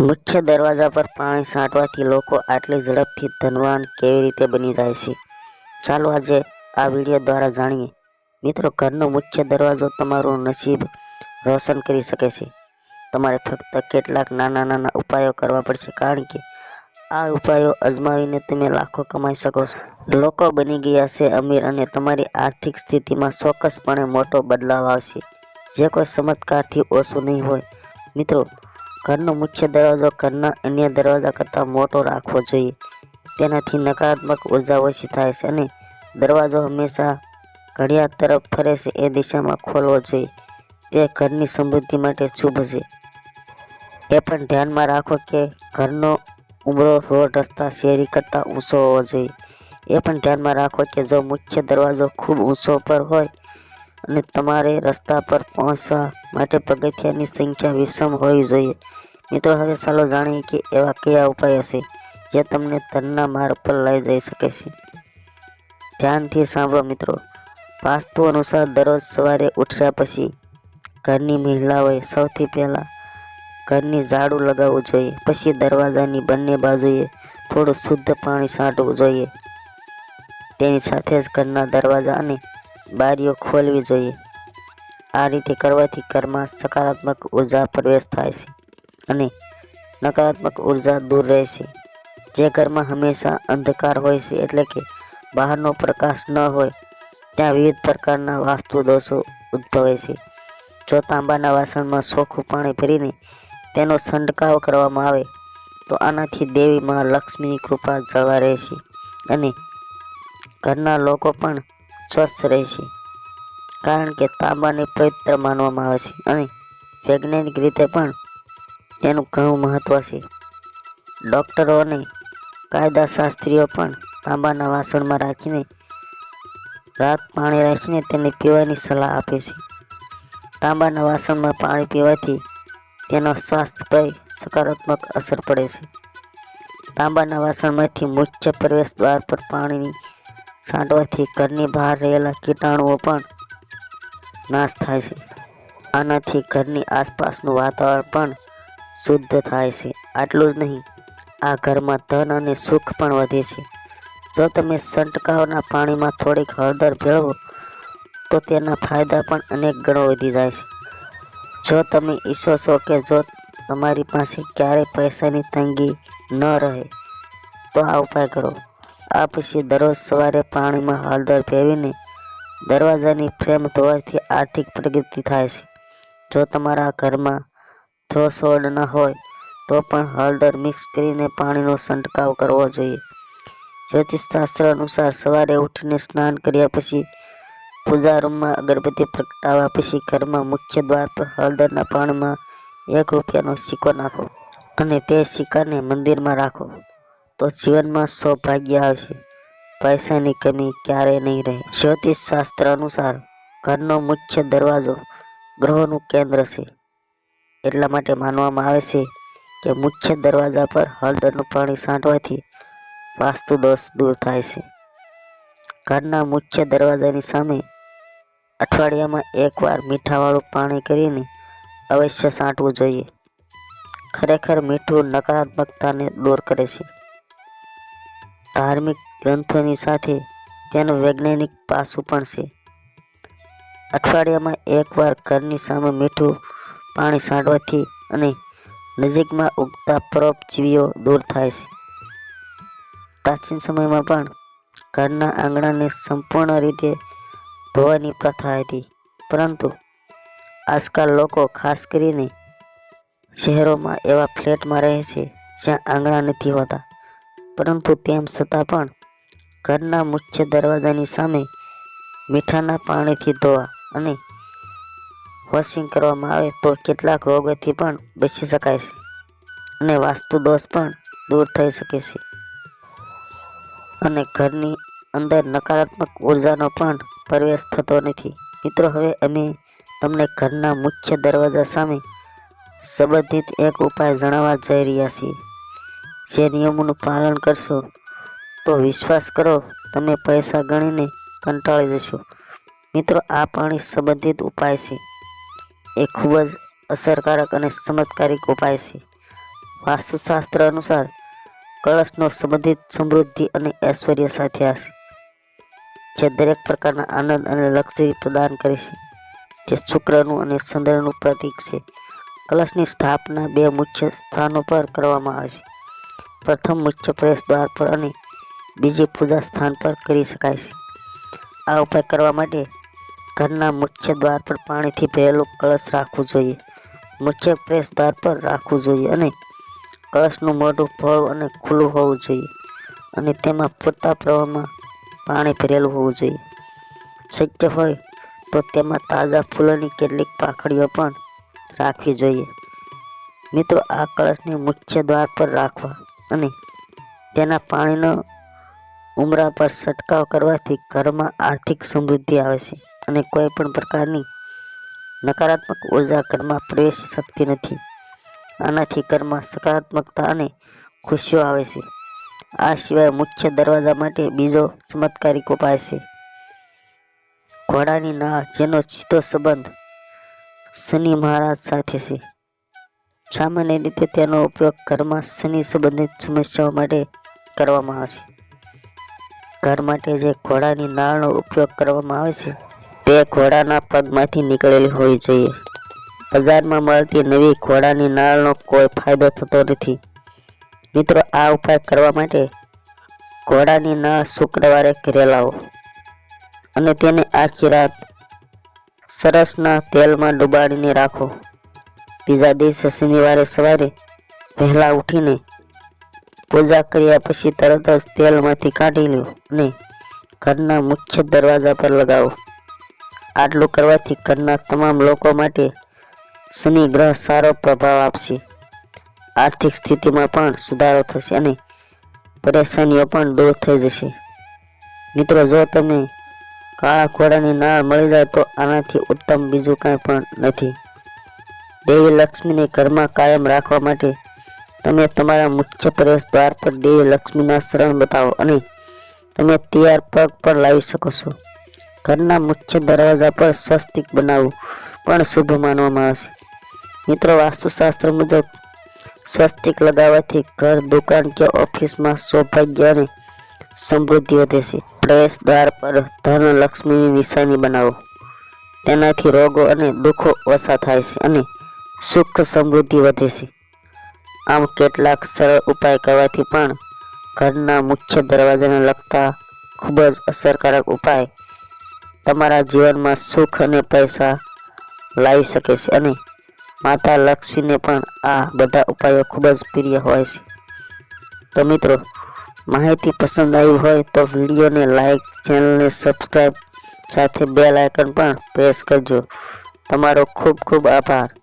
મુખ્ય દરવાજા પર પાણી છાંટવાથી લોકો આટલી ઝડપથી ધનવાન કેવી રીતે બની જાય છે? ચાલો આજે આ વીડિયો દ્વારા જાણીએ. મિત્રો, ઘરનો મુખ્ય દરવાજો તમારું નસીબ રોશન કરી શકે છે. તમારે ફક્ત કેટલાક નાના નાના ઉપાયો કરવા પડશે, કારણ કે આ ઉપાયો અજમાવીને તમે લાખો કમાઈ શકો છો. લોકો બની ગયા છે અમીર અને તમારી આર્થિક સ્થિતિમાં ચોક્કસપણે મોટો બદલાવ આવશે. જે કોઈ ચમત્કારથી ઓછું નહીં હોય. મિત્રો ઘરનો મુખ્ય દરવાજો ઘરના અન્ય દરવાજા કરતાં મોટો રાખવો જોઈએ. તેનાથી નકારાત્મક ઊર્જા ઓછી થાય છે અને દરવાજો હંમેશા ઘડિયાળ તરફ ફરે છે એ દિશામાં ખોલવો જોઈએ. તે ઘરની સમૃદ્ધિ માટે શુભ છે. એ પણ ધ્યાનમાં રાખો કે ઘરનો ઉમરો રોડ, રસ્તા, શેરી કરતાં ઊંચો હોવો જોઈએ. એ પણ ધ્યાનમાં રાખો કે જો મુખ્ય દરવાજો ખૂબ ઊંચો પર હોય અને તમારે રસ્તા પર પહોંચવા માટે પગથિયાની સંખ્યા વિષમ હોવી જોઈએ. મિત્રો, હવે ચાલો જાણીએ કે એવા કયા ઉપાય છે જે તમને ધનના માર્ગ પર લઈ જઈ શકે છે. ધ્યાનથી સાંભળો મિત્રો, વાસ્તુ અનુસાર દરરોજ સવારે ઉઠ્યા પછી ઘરની મહિલાઓએ સૌથી પહેલાં ઘરની ઝાડુ લગાવવું જોઈએ. પછી દરવાજાની બંને બાજુએ થોડું શુદ્ધ પાણી છાંટવું જોઈએ. તેની સાથે જ ઘરના દરવાજા અને બારીઓ ખોલવી જોઈએ. આ રીતે કરવાથી ઘરમાં સકારાત્મક ઊર્જા પ્રવેશ થાય છે અને નકારાત્મક ઊર્જા દૂર રહે છે. જે ઘરમાં હંમેશા અંધકાર હોય છે એટલે કે બહારનો પ્રકાશ ન હોય, ત્યાં વિવિધ પ્રકારના વાસ્તુ દોષો ઉદ્ભવે છે. જો તાંબાના વાસણમાં સોખું પાણી ભરીને તેનો છંટકાવ કરવામાં આવે, તો આનાથી દેવી માં લક્ષ્મીની કૃપા જળવા રહે છે અને ઘરના લોકો પણ સ્વસ્થ રહે છે. કારણ કે તાંબાને પવિત્ર માનવામાં આવે છે અને વૈજ્ઞાનિક રીતે પણ તેનું ઘણું મહત્ત્વ છે. ડૉક્ટરો અને કાયદાશાસ્ત્રીઓ પણ તાંબાના વાસણમાં રાખીને રાત પાણી રાખીને તેને પીવાની સલાહ આપે છે. તાંબાના વાસણમાં પાણી પીવાથી તેનો સ્વાસ્થ્ય પર સકારાત્મક અસર પડે છે. તાંબાના વાસણમાંથી મુખ્ય પ્રવેશ દ્વાર પર પાણીની છાંટવાથી ઘરની બહાર રહેલા કીટાણુઓ પણ નાશ થાય છે. આનાથી ઘરની આસપાસનું વાતાવરણ પણ શુદ્ધ થાય છે. આટલું જ નહીં, આ ઘરમાં ધન અને સુખ પણ વધે છે. જો તમે સંટકાવના પાણીમાં થોડીક હળદર ભેળવો, તો તેના ફાયદા પણ અનેક ગણો વધી જાય છે. જો તમે ઈચ્છો છો કે જો તમારી પાસે ક્યારેય પૈસાની તંગી ન રહે, તો આ ઉપાય કરો. આ પછી દરરોજ સવારે પાણીમાં હળદર ભેળવીને દરવાજાની ફ્રેમ ધોવાથી આર્થિક પ્રગતિ થાય છે. જો તમારા ઘરમાં થ્રોસોડ ન હોય, તો પણ હળદર મિક્સ કરીને પાણીનો છંટકાવ કરવો જોઈએ. જ્યોતિષશાસ્ત્ર અનુસાર સવારે ઉઠીને સ્નાન કર્યા પછી પૂજા રૂમમાં અગરબત્તી પ્રગટાવ્યા પછી ઘરમાં મુખ્ય દ્વાર પર હળદરના પાણીમાં એક રૂપિયાનો સિક્કો નાખો અને તે સિક્કાને મંદિરમાં રાખો. તો જીવનમાં સૌભાગ્ય આવશે. પૈસાની કમી ક્યારેય નહીં રહે. જ્યોતિષ શાસ્ત્ર અનુસાર ઘરનો મુખ્ય દરવાજો ગ્રહોનું કેન્દ્ર છે. એટલા માટે માનવામાં આવે છે કે મુખ્ય દરવાજા પર હળદરનું પાણી છાંટવાથી વાસ્તુ દોષ દૂર થાય છે. ઘરના મુખ્ય દરવાજાની સામે અઠવાડિયામાં એકવાર મીઠાવાળું પાણી કરીને અવશ્ય છાંટવું જોઈએ. ખરેખર મીઠું નકારાત્મકતાને દૂર કરે છે. ધાર્મિક ગ્રંથોની સાથે તેનું વૈજ્ઞાનિક પાસું પણ છે. અઠવાડિયામાં એકવાર ઘરની સામે મીઠું પાણી છાંટવાથી અને નજીકમાં ઉગતા પરોપજીવીઓ દૂર થાય છે. પ્રાચીન સમયમાં પણ ઘરના આંગણાને સંપૂર્ણ રીતે ધોવાની પ્રથા હતી, પરંતુ આજકાલ લોકો ખાસ કરીને શહેરોમાં એવા ફ્લેટમાં રહે છે જ્યાં આંગણા નથી હોતા. પરંતુ તેમ છતાં પણ ઘરના મુખ્ય દરવાજાની સામે મીઠાના પાણીથી ધોવા અને વોશિંગ કરવામાં આવે તો કેટલાક રોગોથી પણ બચી શકાય છે અને વાસ્તુ દોષ પણ દૂર થઈ શકે છે. અને ઘરની અંદર નકારાત્મક ઉર્જાનો પણ પ્રવેશ થતો નથી. મિત્રો, હવે અમે તમને ઘરના મુખ્ય દરવાજા સામે સંબંધિત એક ઉપાય જણાવવા જઈ રહ્યા છીએ. જે નિયમોનું પાલન કરશો, તો વિશ્વાસ કરો, તમે પૈસા ગણીને કંટાળી જશો. મિત્રો, આ પાણી સંબંધિત ઉપાય છે. એ ખૂબ જ અસરકારક અને ચમત્કારિક ઉપાય છે. વાસ્તુશાસ્ત્ર અનુસાર, કળશનો સંબંધિત સમૃદ્ધિ અને ઐશ્વર્ય સાથે હશે જે દરેક પ્રકારના આનંદ અને લક્ઝરી પ્રદાન કરે છે, જે શુક્રનું અને ચંદ્રનું પ્રતીક છે. કલશની સ્થાપના બે મુખ્ય સ્થાનો પર કરવામાં આવે છે. પ્રથમ મુખ્ય પ્રવેશ દ્વાર પર અને બીજી પૂજા સ્થાન પર કરી શકાય છે. આ ઉપાય કરવા માટે ઘરના મુખ્ય દ્વાર પર પાણીથી ભરેલું કળશ રાખવું જોઈએ. મુખ્ય પ્રવેશ દ્વાર પર રાખવું જોઈએ અને કળશનું મોઢું ફળ અને ખુલ્લું હોવું જોઈએ અને તેમાં પૂરતા પ્રમાણમાં પાણી ભરેલું હોવું જોઈએ. શક્ય હોય તો તેમાં તાજા ફૂલોની કેટલીક પાખડીઓ પણ રાખવી જોઈએ. મિત્રો, આ કળશને મુખ્ય દ્વાર પર રાખવા અને તેના પાણીનો ઉમરા પર છંટકાવ કરવાથી ઘરમાં આર્થિક સમૃદ્ધિ આવે છે અને કોઈ પણ પ્રકારની નકારાત્મક ઊર્જા ઘરમાં પ્રવેશી શકતી નથી. આનાથી ઘરમાં સકારાત્મકતા અને ખુશીઓ આવે છે. આ સિવાય મુખ્ય દરવાજા માટે બીજો ચમત્કારિક ઉપાય છે. ઘોડાની નાળ, જેનો સીધો સંબંધ શનિ મહારાજ સાથે છે. સામાન્ય રીતે તેનો ઉપયોગ ઘરમાં શનિ સંબંધિત સમસ્યાઓ માટે કરવામાં આવે છે. ઘર માટે જે ઘોડાની નાળનો ઉપયોગ કરવામાં આવે છે, તે ઘોડાના પગમાંથી નીકળેલી હોવી જોઈએ. બજારમાં મળતી નવી ઘોડાની નાળનો કોઈ ફાયદો થતો નથી. મિત્રો, આ ઉપાય કરવા માટે ઘોડાની નાળ શુક્રવારે ઘરે લાવો અને તેને આખી રાત સરસના તેલમાં ડુબાડીને રાખો. બીજા દિવસે શનિવારે સવારે વહેલા ઉઠીને પૂજા કર્યા પછી તરત જ તેલમાંથી કાઢી લો અને ઘરના મુખ્ય દરવાજા પર લગાવો. આટલું કરવાથી ઘરના તમામ લોકો માટે શનિ ગ્રહ સારો પ્રભાવ આપશે. આર્થિક સ્થિતિમાં પણ સુધારો થશે અને પરેશાનીઓ પણ દૂર થઈ જશે. મિત્રો, જો તમે કાળા ઘોડાની નાળ મળી જાય તો આનાથી ઉત્તમ બીજું કાંઈ પણ નથી. દેવી લક્ષ્મીને ઘરમાં કાયમ રાખવા માટે તમે તમારા મુખ્ય પ્રવેશ દ્વાર પર દેવી લક્ષ્મીના શરણ બતાવો અને તમે તૈયાર પગ પર લાવી શકો છો. ઘરના મુખ્ય દરવાજા પર સ્વસ્તિક બનાવવું પણ શુભ માનવામાં આવે છે. મિત્રો, વાસ્તુશાસ્ત્ર મુજબ સ્વસ્તિક લગાવવાથી ઘર, દુકાન કે ઓફિસમાં સૌભાગ્ય અને સમૃદ્ધિ વધે છે. પ્રવેશ દ્વાર પર ધન લક્ષ્મીની નિશાની બનાવો. તેનાથી રોગો અને દુઃખો ઓછા થાય છે અને સુખ સમૃદ્ધિ વધે છે. આમ કેટલાક સરળ ઉપાય કરવાથી પણ ઘરના મુખ્ય દરવાજાને લગતા ખૂબ જ અસરકારક ઉપાય તમારા જીવનમાં સુખ અને પૈસા લાવી શકે છે અને માતા લક્ષ્મીને પણ આ બધા ઉપાયો ખૂબ જ પ્રિય હોય છે. તો મિત્રો, માહિતી પસંદ આવી હોય તો વિડીયોને લાઈક, ચેનલને સબસ્ક્રાઈબ સાથે બેલ આઇકન પણ પ્રેસ કરજો. તમારો ખૂબ ખૂબ આભાર.